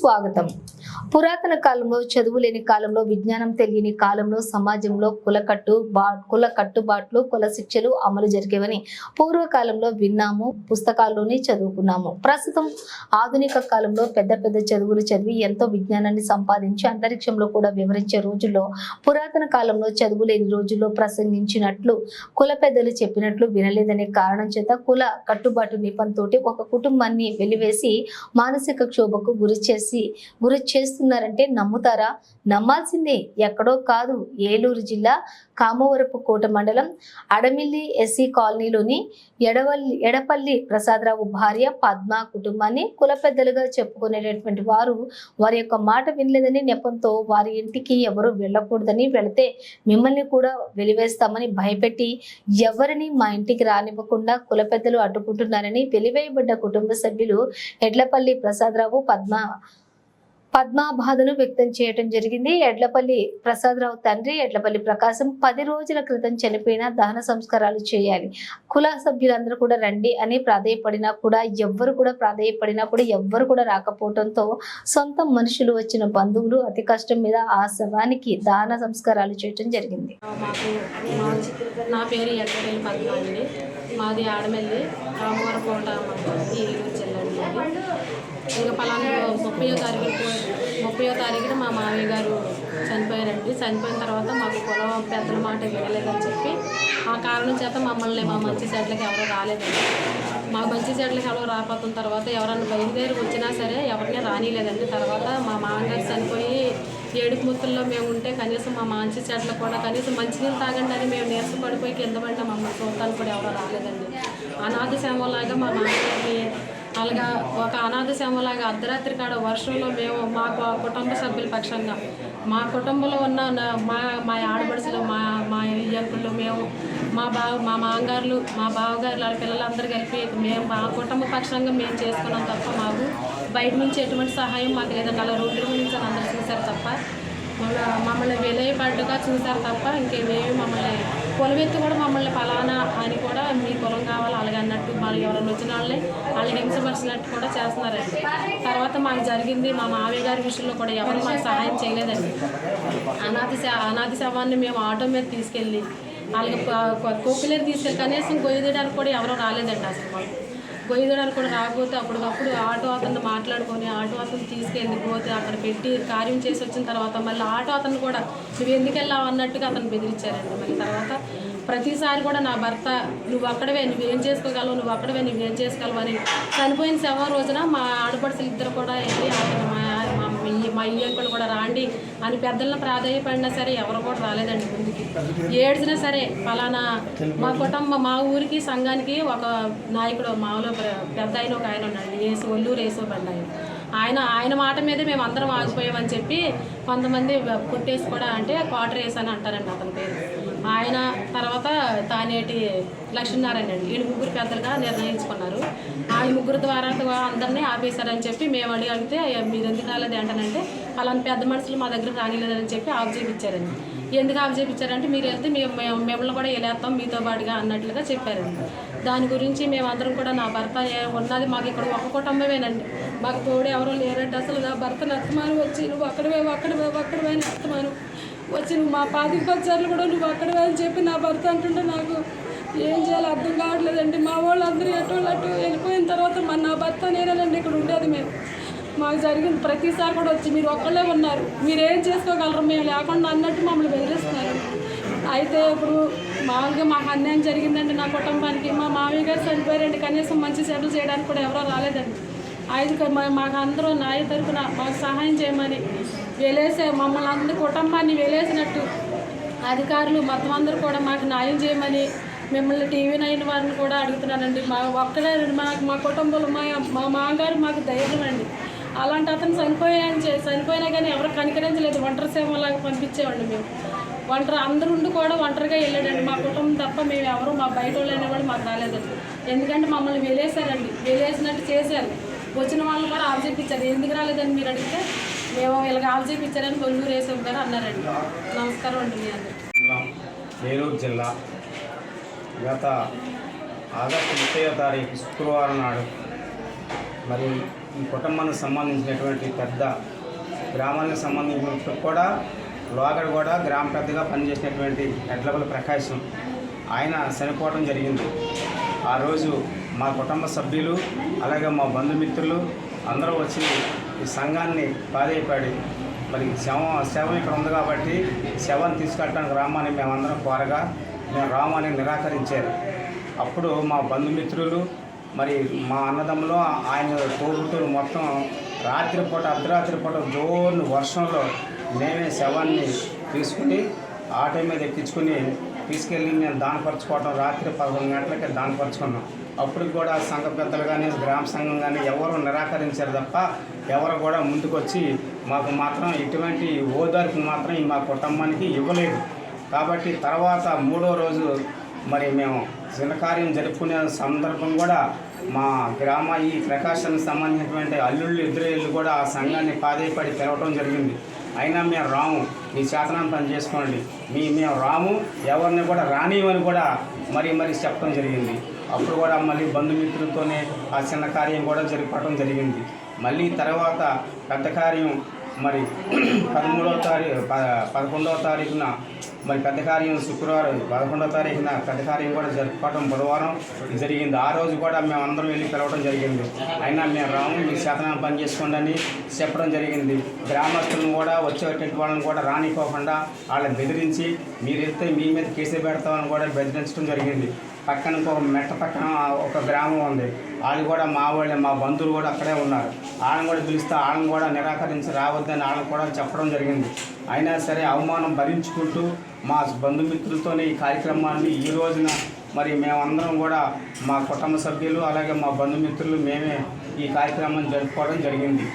స్వాగతం పురాతన కాలంలో చదువు లేని కాలంలో విజ్ఞానం తెలియని కాలంలో సమాజంలో కులకట్టు బా కుల కట్టుబాట్లు కుల శిక్షలు అమలు జరిగేవని పూర్వకాలంలో విన్నాము పుస్తకాల్లోనే చదువుకున్నాము. ప్రస్తుతం ఆధునిక కాలంలో పెద్ద పెద్ద చదువులు చదివి ఎంతో విజ్ఞానాన్ని సంపాదించి అంతరిక్షంలో కూడా వివరించే రోజుల్లో పురాతన కాలంలో చదువు లేని రోజుల్లో ప్రసంగించినట్లు కుల పెద్దలు చెప్పినట్లు వినలేదనే కారణం చేత కుల కట్టుబాటు నిపంతో ఒక కుటుంబాన్ని వెలివేసి మానసిక క్షోభకు గురి చేసి గురి చేస్తున్నారంటే నమ్ముతారా? నమ్మాల్సిందే. ఎక్కడో కాదు. ఏలూరు జిల్లా కామవరపు కోట మండలం అడమిల్లి ఎస్సీ కాలనీలోని ఎడవల్లి ఎడపల్లి ప్రసాదరావు భార్య పద్మ కుటుంబాన్ని కుల పెద్దలుగా చెప్పుకునేటటువంటి వారు వారి యొక్క మాట వినలేదని నెపంతో వారి ఇంటికి ఎవరు వెళ్ళకూడదని వెళితే మిమ్మల్ని కూడా వెలివేస్తామని భయపెట్టి ఎవరిని మా ఇంటికి రానివ్వకుండా కుల పెద్దలు అడ్డుకుంటున్నారని వెలివేయబడ్డ కుటుంబ సభ్యులు ఎడ్లపల్లి ప్రసాదరావు పద్మ పద్మాబాధను వ్యక్తం చేయడం జరిగింది. ఎడ్లపల్లి ప్రసాదరావు తండ్రి ఎడ్లపల్లి ప్రకాశం పది రోజుల క్రితం చనిపోయిన దహన సంస్కారాలు చేయాలి. కుల సభ్యులందరూ కూడా రండి అని ప్రాధేయపడినా కూడా ఎవ్వరు కూడా ప్రాధేయపడినా కూడా ఎవ్వరు కూడా రాకపోవడంతో సొంత మనుషులు వచ్చిన బంధువులు అతి కష్టం మీద ఆ శవానికి దహన సంస్కారాలు చేయడం జరిగింది. నా పేరు మాది ఆడమెల్లి రామవరకోట కోట ఏలూరు జిల్లాలండి ఇంకా పలానా ముప్పయో తారీఖు ముప్పయో తారీఖున మా మామయ్య గారు చనిపోయారండి. చనిపోయిన తర్వాత మాకు పొలం పెద్దల మాట వినలేదని చెప్పి ఆ కారణం చేత మమ్మల్ని మా మంచి సెట్లకి ఎవరో రాలేదండి. మా మంచి సెట్లకి ఎవరో రాకపోతున్న తర్వాత ఎవరన్నా బయలుదేరి వచ్చినా సరే ఎవరిని రానిలేదండి తర్వాత మా మామగారు చనిపోయి ఏడుపుమూతుల్లో మేము ఉంటే కనీసం మా మంచి చెట్లు కూడా కనీసం మంచినీళ్ళు తాగండి అని మేము నీరస పడిపోయి కింద పడ్డా మమ్మల్ని చూడటానికి కూడా ఎవరో రాలేదండి. అనాథ శవంలాగా మా నాన్నగారిని అలాగా ఒక అనాథ శవంలాగా అర్ధరాత్రి కాడ వర్షంలో మేము మా కుటుంబ సభ్యుల పక్షంగా మా కుటుంబంలో ఉన్న మా మా ఆడపడుచులు మా మా ఇయ్యంకులు మేము మా బావ మా మామగారులు మా బావగారులు వాళ్ళ పిల్లలందరూ కలిపి మేము మా కుటుంబ పక్షంగా మేము చేసుకున్నాం తప్ప మాకు బయట నుంచి ఎటువంటి సహాయం మాకు లేదండి అలా రోడ్డు గురించి అందరూ చూశారు తప్ప. మమ్మల్ని విలయపడ్డగా చూశారు తప్ప ఇంకేమేమి మమ్మల్ని పొలవెత్తి కూడా మమ్మల్ని ఫలానా అని కూడా మీ పొలం కావాలి అలాగే అన్నట్టు మరి ఎవరైనా వచ్చిన వాళ్ళని వాళ్ళని హింసపరిచినట్టు కూడా చేస్తున్నారండి. తర్వాత మాకు జరిగింది మా మావయ్య గారి విషయంలో కూడా ఎవరు మాకు సహాయం చేయలేదండి. అనాథ అనాథ శవాన్ని మేము ఆటో మీద తీసుకెళ్ళి వాళ్ళకి కోపిలేరు తీసుకెళ్ళి కనీసం గొయ్యదడానికి కూడా ఎవరో రాలేదండి అసలు మాకు కూడా రాకపోతే అప్పటికప్పుడు ఆటో అతను మాట్లాడుకొని ఆటో అతను తీసుకెళ్ళి పోతే అక్కడ పెట్టి కార్యం చేసి వచ్చిన తర్వాత మళ్ళీ ఆటో అతను కూడా నువ్వు ఎందుకు వెళ్ళావు? అన్నట్టుగా అతను బెదిరించారండి. మళ్ళీ తర్వాత ప్రతిసారి కూడా నా భర్త నువ్వు అక్కడవే నువ్వేం చేసుకోగలవు? నువ్వు అక్కడవే నువ్వేం చేసుకోగలవు? అని చనిపోయిన శవం రోజున మా ఆడపడుచులు ఇద్దరు కూడా వెళ్ళి అతను మా ఇయ్యంకులు కూడా రాండి అని పెద్దలను ప్రాధాన్యపడినా సరే ఎవరు కూడా రాలేదండి ముందుకి. ఏడ్చినా సరే ఫలానా మా కుటుంబం మా ఊరికి సంఘానికి ఒక నాయకుడు మాలో పెద్ద ఆయన ఒక ఆయన ఉన్నాడు ఏసు ఒల్లూరు ఏసో బండి ఆయన. ఆయన ఆయన మాట మీదే మేము అందరం ఆగిపోయామని చెప్పి కొంతమంది కొట్టేసి కూడా అంటే క్వార్టర్ వేసి అని అంటారండి అతని పేరు. ఆయన తర్వాత తానేటి లక్ష్మీనారాయణ అండి. వీళ్ళు ముగ్గురు పెద్దలుగా నిర్ణయించుకున్నారు. వాళ్ళ ముగ్గురు ద్వారా అందరినీ ఆపేశారని చెప్పి మేము అడిగి అడిగితే మీరు ఎందుకు రాలేదు ఏంటనంటే అలాంటి పెద్ద మనుషులు మా దగ్గర రానిలేదని చెప్పి ఆఫ్ చేయించారండి ఎందుకు ఆఫ్ చేయించారంటే మీరు వెళ్తే మేము మేము- మిమ్మల్ని కూడా వెళ్ళేస్తాం మీతో పాటుగా అన్నట్లుగా చెప్పారండి. దాని గురించి మేమందరం కూడా నా భర్త ఉన్నది మాకు ఇక్కడ ఒక కుటుంబమేనండి. మాకు తోడు ఎవరో లేరంటే అసలు నా భర్త నత్తమాను వచ్చి నువ్వు అక్కడవే అక్కడవే అక్కడవే నత్తమాను వచ్చి నువ్వు మా పాతిక పచ్చారులు కూడా నువ్వు అక్కడ అని చెప్పి నా భర్త అంటుంటే నాకు ఏం చేయాలో అర్థం కావట్లేదండి. మా వాళ్ళు అందరూ ఎటు అటు వెళ్ళిపోయిన తర్వాత మన నా భర్త నేనేనండి ఇక్కడ ఉండేది మేము. మాకు జరిగింది ప్రతిసారి కూడా వచ్చి మీరు ఒక్కళ్ళే ఉన్నారు. మీరు ఏం చేసుకోగలరు? మేము లేకుండా అన్నట్టు మమ్మల్ని బెదిరిస్తున్నారు అయితే ఇప్పుడు మామూలుగా మాకు అన్యాయం జరిగిందండి నా కుటుంబానికి. మా మామయ్య గారు చనిపోయారండి. కనీసం మంచి సెటిల్ చేయడానికి కూడా ఎవరో రాలేదండి. ఐదు మాకు అందరూ నాయ తరపున మాకు సహాయం చేయమని వెలేసే మమ్మల్ని అందరి కుటుంబాన్ని వెలేసినట్టు అధికారులు మొత్తం అందరూ కూడా మాకు న్యాయం చేయమని మిమ్మల్ని టీవీ నైన్ వారిని కూడా అడుగుతున్నానండి. మా ఒక్కడే మాకు మా కుటుంబంలో మా మా మామగారు మాకు ధైర్యం అండి. అలాంటి అతను చనిపోయాను చనిపోయినా కానీ ఎవరు కనికరించలేదు. ఒంటరి సేవలాగా పంపించేవాళ్ళు మేము. ఒంటరి అందరు ఉండి కూడా ఒంటరిగా వెళ్ళాడండి. మా కుటుంబం తప్ప మేము ఎవరు మా బయట వాళ్ళు కూడా మాకు రాలేదండి. ఎందుకంటే మమ్మల్ని వెలేసారండి వెలేసినట్టు చేశారు. వచ్చిన వాళ్ళు కూడా ఆఫ్ ఎందుకు రాలేదని మీరు అడిగితే మేము వీళ్ళకి ఆఫ్ చేయించారని కొల్లూరు వేసాం ఉంటారు అన్నారండి. నమస్కారం అండి మీ అందరికీ. ఏలూరు జిల్లా గత ఆగస్టు ముప్పై తారీఖు శుక్రవారం నాడు మరి ఈ కుటుంబానికి సంబంధించినటువంటి పెద్ద గ్రామానికి సంబంధించిన కూడా లోగడ కూడా గ్రామ పెద్దగా పనిచేసినటువంటి ఎడ్లబల ప్రకాశం ఆయన చనిపోవడం జరిగింది. ఆ రోజు మా కుటుంబ సభ్యులు అలాగే మా బంధుమిత్రులు అందరూ వచ్చి ఈ సంఘాన్ని బాధైపడి మరి శవం శవం ఇక్కడ ఉంది కాబట్టి శవాన్ని తీసుకెళ్ళడానికి రామని మేమందరం కోరగా మేము రామని నిరాకరించారు. అప్పుడు మా బంధుమిత్రులు మరి మా అన్నదమ్ములు ఆయన కోరుతూ మొత్తం రాత్రిపూట అర్ధరాత్రి పూట జోరుని వర్షంలో మేమే శవాన్ని తీసుకుని ఆటో మీద ఎక్కించుకుని తీసుకెళ్ళి మేము దానపరచుకోవటం రాత్రి పదకొండు గంటలకి దానపరచుకున్నాం. అప్పుడు కూడా సంఘ పెద్దలు కానీ గ్రామ సంఘం కానీ ఎవరు నిరాకరించారు తప్ప ఎవరు కూడా ముందుకొచ్చి మాకు మాత్రం ఎటువంటి ఓదార్పు మాత్రం మా కుటుంబానికి ఇవ్వలేదు. కాబట్టి తర్వాత మూడో రోజు మరి మేము చిన్నకార్యం జరుపుకునే సందర్భం కూడా మా గ్రామ ఈ ప్రకాశానికి సంబంధించినటువంటి అల్లుళ్ళు ఇద్దరు కూడా ఆ సంఘాన్ని పాదేపడి పిలవటం జరిగింది. అయినా మేము రాము. మీ చేతనాన్ని పని చేసుకోండి. మీ మేము రాము. ఎవరిని కూడా రానివని కూడా మరి మరి చెప్పడం జరిగింది. అప్పుడు కూడా మళ్ళీ బంధుమిత్రులతోనే ఆ చిన్న కార్యం కూడా జరిపడం జరిగింది. మళ్ళీ తర్వాత పెద్ద కార్యం మరి పదమూడవ తారీఖు పదకొండవ తారీఖున మరి పెద్ద కార్యం శుక్రవారం పదకొండవ తారీఖున పెద్ద కార్యం కూడా జరుపుకోవడం బుధవారం జరిగింది. ఆ రోజు కూడా మేము అందరం వెళ్ళి పిలవడం జరిగింది. అయినా మేము రాము మీ శాతనం పని చేసుకోండి అని చెప్పడం జరిగింది. గ్రామస్తులను కూడా వచ్చేటువంటి వాళ్ళని కూడా రానిపోకుండా వాళ్ళని బెదిరించి మీరు మీ మీద కేసు పెడతామని కూడా బెదిరించడం జరిగింది. పక్కన ఒక మెట్ట పక్కన ఒక గ్రామం ఉంది. వాళ్ళు కూడా మా వాళ్ళే మా బంధువులు కూడా అక్కడే ఉన్నారు. ఆయన కూడా పిలిస్తే ఆయన కూడా నిరాకరించి రావద్దని ఆయన కూడా చెప్పడం జరిగింది. అయినా సరే అవమానం భరించుకుంటూ మా బంధుమిత్రులతోనే ఈ కార్యక్రమాన్ని ఈ రోజున మరి మేమందరం కూడా మా కుటుంబ సభ్యులు అలాగే మా బంధుమిత్రులు మేమే ఈ కార్యక్రమం జరుపుకోవడం జరిగింది.